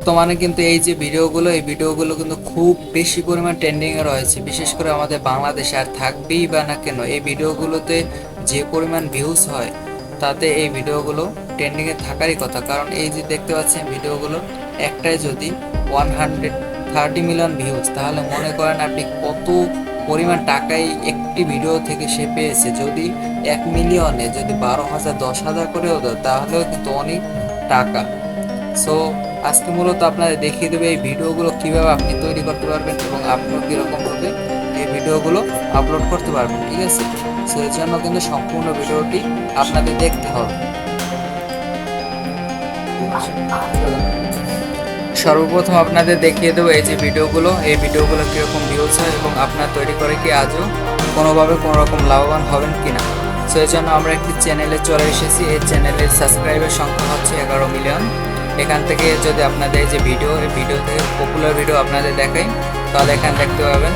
বর্তমানে কিন্তু এই যে ভিডিওগুলো, এই ভিডিওগুলো কিন্তু খুব বেশি পরিমাণ ট্রেন্ডিংয়ে রয়েছে। বিশেষ করে আমাদের বাংলাদেশে আর থাকবেই বা না কেন, এই ভিডিওগুলোতে যে পরিমাণ ভিউজ হয়, তাতে এই ভিডিওগুলো ট্রেন্ডিংয়ে থাকারই কথা। কারণ এই যে দেখতে পাচ্ছেন ভিডিওগুলো, একটাই যদি one hundred thirty million views তাহলে মনে করেন আপনি কত পরিমাণ টাকাই একটি ভিডিও থেকে সে পেয়েছে। যদি এক মিলিয়নে যদি বারো হাজার, দশ হাজার করেও দেয়, তাহলেও কিন্তু অনেক টাকা। সো আজকে মূলত আপনাদের দেখিয়ে দেবে এই ভিডিওগুলো কীভাবে আপনি তৈরি করতে পারবেন এবং আপনিও কীরকমভাবে এই ভিডিওগুলো আপলোড করতে পারবেন, ঠিক আছে? সো জন্য কিন্তু সম্পূর্ণ ভিডিওটি আপনাদের দেখতে হবে। সর্বপ্রথম আপনাদের দেখিয়ে দেবো এই যে ভিডিওগুলো। এই ভিডিওগুলো কীরকম ভিউজ হয় এবং আপনার তৈরি করে কি আজও কোনোভাবে কোনো রকম লাভবান হবেন কিনা সো, এর জন্য আমরা একটি চ্যানেলে চলে এসেছি। এই চ্যানেলের সাবস্ক্রাইবের সংখ্যা হচ্ছে এগারো মিলিয়ন এখান থেকে যদি আপনাদের যে ভিডিও এই ভিডিও থেকে পপুলার ভিডিও আপনাদের দেখাই, তাহলে এখানে দেখতে পাবেন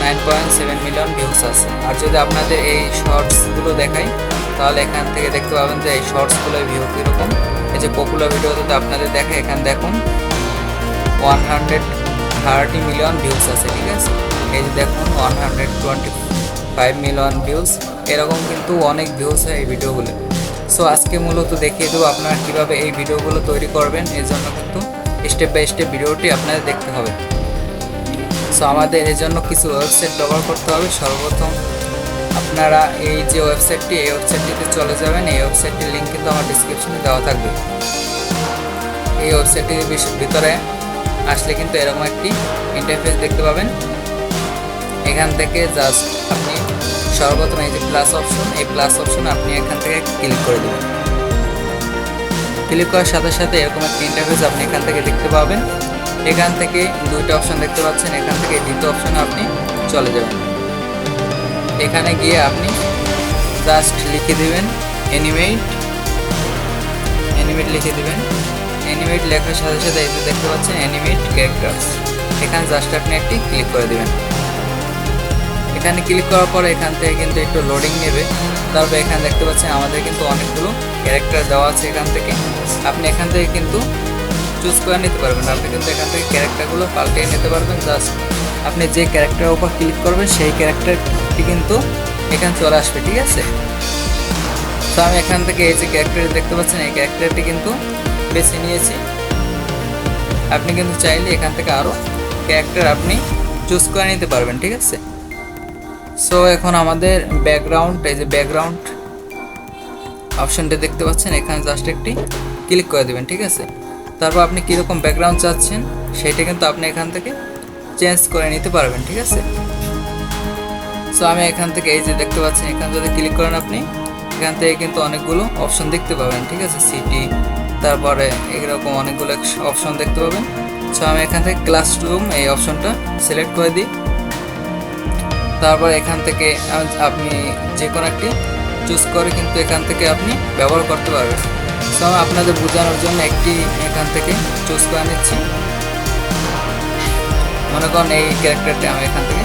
nine point seven million views আছে। আর যদি আপনাদের এই শর্টসগুলো দেখাই, তাহলে এখান থেকে দেখতে পাবেন যে এই শর্টসগুলোর ভিউ কীরকম। এই যে পপুলার ভিডিওতে আপনাদের দেখে এখানে দেখুন one hundred thirty million views আছে, ঠিক আছে? এই যে দেখুন one hundred twenty five million views এরকম কিন্তু অনেক ভিউস হয় এই ভিডিওগুলো সো আজকে মূলত দেখিয়ে দেবো আপনারা কীভাবে এই ভিডিওগুলো তৈরি করবেন। এর জন্য কিন্তু স্টেপ বাই স্টেপ ভিডিওটি আপনাদের দেখতে হবে। সো আমাদের এর জন্য কিছু ওয়েবসাইট ব্যবহার করতে হবে। সর্বপ্রথম আপনারা এই যে ওয়েবসাইটটি এই ওয়েবসাইটটিতে চলে যাবেন। এই ওয়েবসাইটটির লিঙ্ক কিন্তু আমার ডিসক্রিপশনে দেওয়া থাকবে। এই ওয়েবসাইটটির ভিতরে আসলে কিন্তু এরকম একটি ইন্টারফেস দেখতে পাবেন। এখান থেকে জাস্ট আপনি সর্বপ্রথম এই যে প্লাস অপশন এই প্লাস অপশন আপনি এখান থেকে ক্লিক করে দেবেন। ক্লিক করার সাথে সাথে এরকম একটি ইন্টারফেস আপনি এখান থেকে দেখতে পাবেন। এখান থেকে দুইটা অপশন দেখতে পাচ্ছেন, এখান থেকে দ্বিতীয় অপশনে আপনি চলে যাবেন। এখানে গিয়ে আপনি জাস্ট লিখে দেবেন অ্যানিমেট অ্যানিমেট লিখে দেবেন। অ্যানিমেট লেখার সাথে সাথে দেখতে পাচ্ছেন অ্যানিমেট ক্যারেক্টার্স এখানে জাস্ট আপনি একটি ক্লিক করে দেবেন। এখানে ক্লিক করার পরে এখান থেকে কিন্তু একটু লোডিং নেবে। তারপর এখানে দেখতে পাচ্ছেন আমাদের কিন্তু অনেকগুলো ক্যারেক্টার দেওয়া আছে এখান থেকে। আপনি এখান থেকে কিন্তু চুজ করে নিতে পারবেন। আপনি কিন্তু এখান থেকে ক্যারেক্টারগুলো পাল্টিয়ে নিতে পারবেন। জাস্ট আপনি যে ক্যারেক্টারের উপর ক্লিক করবেন, সেই ক্যারেক্টারটি কিন্তু এখানে চলে আসবে, ঠিক আছে? তো আমি এখান থেকে এই যে ক্যারেক্টার দেখতে পাচ্ছেন, এই ক্যারেক্টারটি কিন্তু বেছে নিয়েছি। আপনি কিন্তু চাইলে এখান থেকে আরও ক্যারেক্টার আপনি চুজ করে নিতে পারবেন, ঠিক আছে? সো এখন আমাদের ব্যাকগ্রাউন্ড এই যে ব্যাকগ্রাউন্ড অপশনটা দেখতে পাচ্ছেন, এখানে জাস্ট একটি ক্লিক করে দেবেন, ঠিক আছে? তারপর আপনি কীরকম ব্যাকগ্রাউন্ড চাচ্ছেন, সেটা কিন্তু আপনি এখান থেকে চেঞ্জ করে নিতে পারবেন, ঠিক আছে? সো আমি এখান থেকে এই যে দেখতে পাচ্ছেন, এখানে যদি ক্লিক করেন আপনি, এখান থেকে কিন্তু অনেকগুলো অপশন দেখতে পাবেন, ঠিক আছে? সিটি তারপরে এরকম অনেকগুলো অপশন দেখতে পাবেন। সো আমি এখান থেকে ক্লাসরুম এই অপশনটা সিলেক্ট করে দিই। তারপর এখান থেকে আপনি যে কোনো একটি চুজ করে কিন্তু এখান থেকে আপনি ব্যবহার করতে পারবেন। সো আপনাদের বোঝানোর জন্য একটি এখান থেকে চুজ করে নিচ্ছি। মনে করেন এই ক্যারেক্টারটি আমি এখান থেকে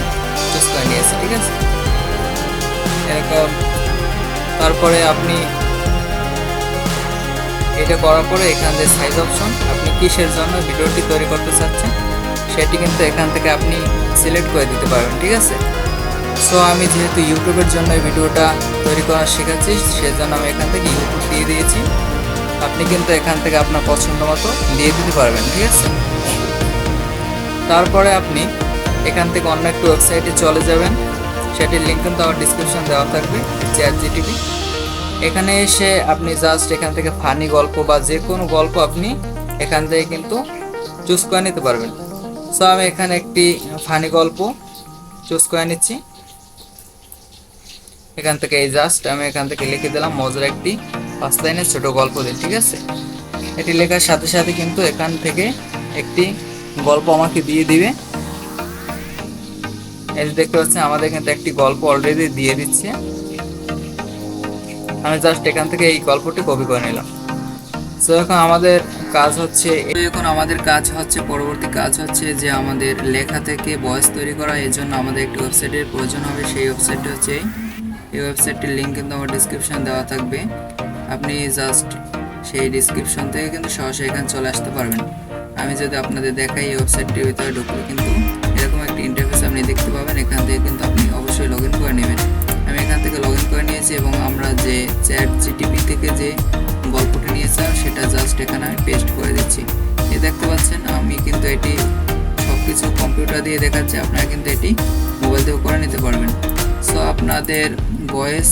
চুজ করে নিয়েছি, ঠিক আছে? এরকম। তারপরে আপনি এটা করার পরে এখান থেকে সাইজ অপশন আপনি কিসের জন্য ভিডিওটি তৈরি করতে চাচ্ছেন, সেটি কিন্তু এখান থেকে আপনি সিলেক্ট করে দিতে পারবেন, ঠিক আছে? সো আমি যেহেতু ইউটিউবের জন্য এই ভিডিওটা তৈরি করা শেখাচ্ছি সেজন্য আমি এখান থেকে ইউটিউব দিয়ে দিয়েছি। আপনি কিন্তু এখান থেকে আপনার পছন্দ মতো দিয়ে দিতে পারবেন, ঠিক আছে? তারপরে আপনি এখান থেকে অন্য একটি ওয়েবসাইটে চলে যাবেন। সেটির লিঙ্ক কিন্তু আমার ডিসক্রিপশন দেওয়া থাকবে চ্যাট জিটিভি এখানে এসে আপনি জাস্ট এখান থেকে ফানি গল্প বা যে কোনো গল্প আপনি এখান থেকে কিন্তু চুজ করে নিতে পারবেন। সো আমি এখানে একটি ফানি গল্প চুজ করে নিচ্ছি। এখান থেকে এই জাস্ট আমি এখান থেকে লিখে দিলাম মজার একটি পাঁচ লাইনের ছোট গল্প দিন ঠিক আছে? এটি লেখার সাথে সাথে কিন্তু এখান থেকে একটি গল্প আমাকে দিয়ে দিবে। এই দেখতে পাচ্ছেন, আমাদের কিন্তু একটি গল্প অলরেডি দিয়ে দিচ্ছে। আমি জাস্ট এখান থেকে এই গল্পটি কপি করে নিলাম। সো এখন আমাদের কাজ হচ্ছে এখন আমাদের কাজ হচ্ছে, পরবর্তী কাজ হচ্ছে যে আমাদের লেখা থেকে বয়স তৈরি করা। এর জন্য আমাদের একটি ওয়েবসাইটের প্রয়োজন হবে। সেই ওয়েবসাইটটি হচ্ছে এই। ওয়েবসাইটটির লিঙ্ক কিন্তু আমার ডিসক্রিপশন দেওয়া থাকবে। আপনি জাস্ট সেই ডিসক্রিপশন থেকে কিন্তু সরাসরি এখানে চলে আসতে পারবেন। আমি যদি আপনাদের দেখাই এই ওয়েবসাইটটির ভিতরে ঢুকলে কিন্তু এরকম একটা ইন্টারফেস আপনি দেখতে পাবেন। এখান থেকে কিন্তু আপনি অবশ্যই লগ করে নেবেন। আমি এখান থেকে লগ করে নিয়েছি এবং আমরা যে চ্যাট জিটিপি থেকে যে গল্পটি নিয়েছিলাম, সেটা জাস্ট এখানে আমি পেস্ট করে দিচ্ছি। এ দেখতে পাচ্ছেন, আমি কিন্তু এটি সব কিছু কম্পিউটার দিয়ে দেখাচ্ছি। আপনারা কিন্তু এটি মোবাইল দিয়েও করে নিতে পারবেন। সো আপনাদের ভয়েস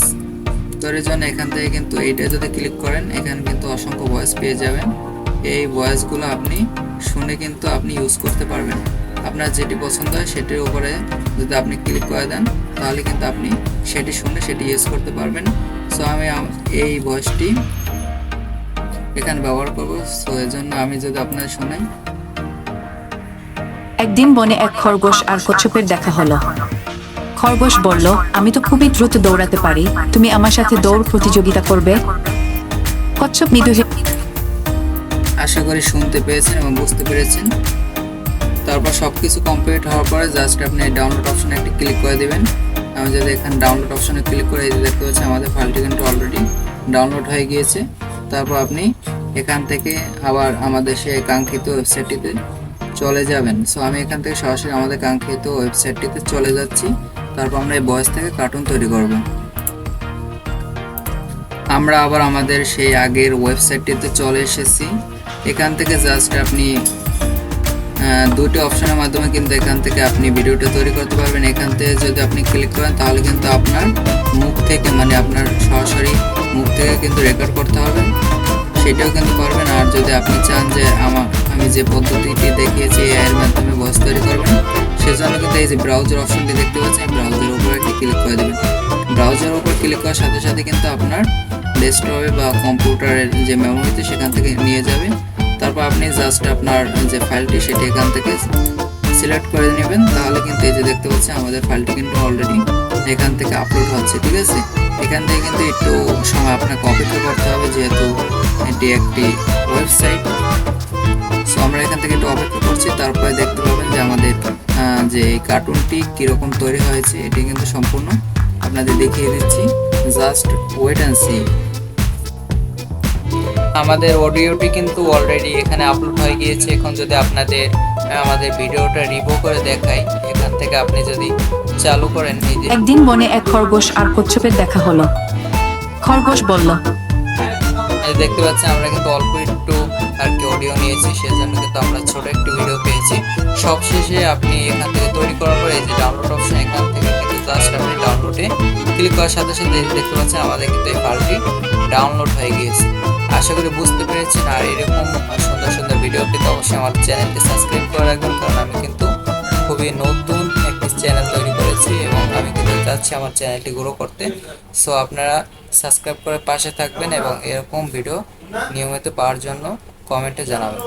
তৈরির জন্য এখান থেকে কিন্তু এইটা যদি ক্লিক করেন, এখানে কিন্তু অসংখ্য ভয়েস পেয়ে যাবেন। এই ভয়েসগুলো আপনি শুনে কিন্তু আপনি ইউজ করতে পারবেন। আপনার যেটি পছন্দ হয় সেটির উপরে যদি আপনি ক্লিক করে দেন, তাহলে কিন্তু আপনি সেটি শুনে সেটি ইউজ করতে পারবেন। সো আমি এই ভয়েসটি এখানে ব্যবহার করব। সো এর জন্য আমি যদি আপনার শোনাই একদিন বনে এক খরগোশ আর কচ্ছপের দেখা হলো। খরগোশ বলল, আমি তো খুবই দ্রুত দৌড়াতে পারি। তুমি আমার সাথে দৌড় প্রতিযোগিতা করবে? কচ্ছপ মৃদু আশা করি শুনতে পেরেছেন এবং বুঝতে পেরেছেন। তারপর সব কিছু কমপ্লিট হওয়ার পরে জাস্ট আপনি ডাউনলোড অপশনে একটি ক্লিক করে দেবেন। আমি যদি এখানে ডাউনলোড অপশনে ক্লিক করে দেখতে পাচ্ছি আমাদের ফাইলটি কিন্তু অলরেডি ডাউনলোড হয়ে গিয়েছে। তারপর আপনি এখান থেকে আবার আমাদের সেই কাঙ্ক্ষিত ওয়েবসাইটটিতে চলে যাবেন। সো আমি এখান থেকে সরাসরি আমাদের কাঙ্ক্ষিত ওয়েবসাইটটিতে চলে যাচ্ছি। তারপর আমরা এই বয়স থেকে কার্টুন তৈরি করব। আমরা আবার আমাদের সেই আগের ওয়েবসাইটটিতে চলে এসেছি। এখান থেকে জাস্ট আপনি দুটো অপশনের মাধ্যমে কিন্তু এখান থেকে আপনি ভিডিওটা তৈরি করতে পারবেন। এখান থেকে যদি আপনি ক্লিক করেন, তাহলে কিন্তু আপনার মুখ থেকে মানে আপনার সরাসরি মুখ থেকে কিন্তু রেকর্ড করতে হবে। সেটাও কিন্তু পারবেন আর যদি আপনি চান যে আমার আমি যে পদ্ধতিটি দেখিয়েছি, এর মাধ্যমে ভয়েস তৈরি করবেন সেজন্য কিন্তু এই যে ব্রাউজার অপশনটি দেখতে পাচ্ছেন ব্রাউজারের উপর একটি ক্লিক করে দেবেন। ব্রাউজারের উপর ক্লিক করার সাথে সাথে কিন্তু আপনার ডেস্কটপে বা কম্পিউটারের যে মেমোরিতে সেখান থেকে নিয়ে যাবে তারপর আপনি জাস্ট আপনার যে ফাইলটি সেটি এখান থেকে সিলেক্ট করে নেবেন। তাহলে কিন্তু এই যে দেখতে পাচ্ছেন, আমাদের ফাইলটি কিন্তু অলরেডি এখান থেকে আপলোড হচ্ছে, ঠিক আছে? এখান থেকে কিন্তু একটু সময় আপনাকে অপেক্ষা করতে হবে, যেহেতু এটি একটি ওয়েবসাইট তারপরে দেখতে পাবেন যে আমাদের যে কার্টুনটি কীরকম তৈরি হয়েছে, এটি কিন্তু সম্পূর্ণ আপনাদের দেখিয়ে দিচ্ছি। জাস্ট ওয়েট অ্যান্ড সি আমাদের অডিওটি কিন্তু অলরেডি এখানে আপলোড হয়ে গিয়েছে। এখন যদি আপনাদের আমাদের ভিডিওটা রিভিউ করে দেখাই, এখান থেকে আপনি যদি চালু করেন একদিন বনে এক খরগোশ আর কচ্ছপের দেখা হলো। খরগোশ বলল দেখতে পাচ্ছেন, আমরা কিন্তু অল্প একটু আর কি অডিও নিয়েছি, সেজন্য কিন্তু আমরা ছোট একটু ভিডিও পেয়েছি। সবশেষে আপনি এখান থেকে তৈরি করার পরে যে ডাউনলোড অপশন এখান থেকে কিন্তু জাস্ট আপনি ডাউনলোডে ক্লিক করার সাথে সাথে দেখতে পাচ্ছেন, আমাদের কিন্তু এই ফাইলটি ডাউনলোড হয়ে গিয়েছে। আশা করি বুঝতে পেরেছেন, আর এরকম সুন্দর সুন্দর ভিডিও পেতে অবশ্যই আমার চ্যানেলটি সাবস্ক্রাইব করে রাখবেন, কারণ আমি কিন্তু খুবই নতুন একটি চ্যানেল তৈরি এবং আমি কিন্তু চাচ্ছি আমার চ্যানেলটি গ্রো করতে। সো আপনারা সাবস্ক্রাইব করে পাশে থাকবেন এবং এরকম ভিডিও নিয়মিত পাওয়ার জন্য কমেন্টে জানাবেন।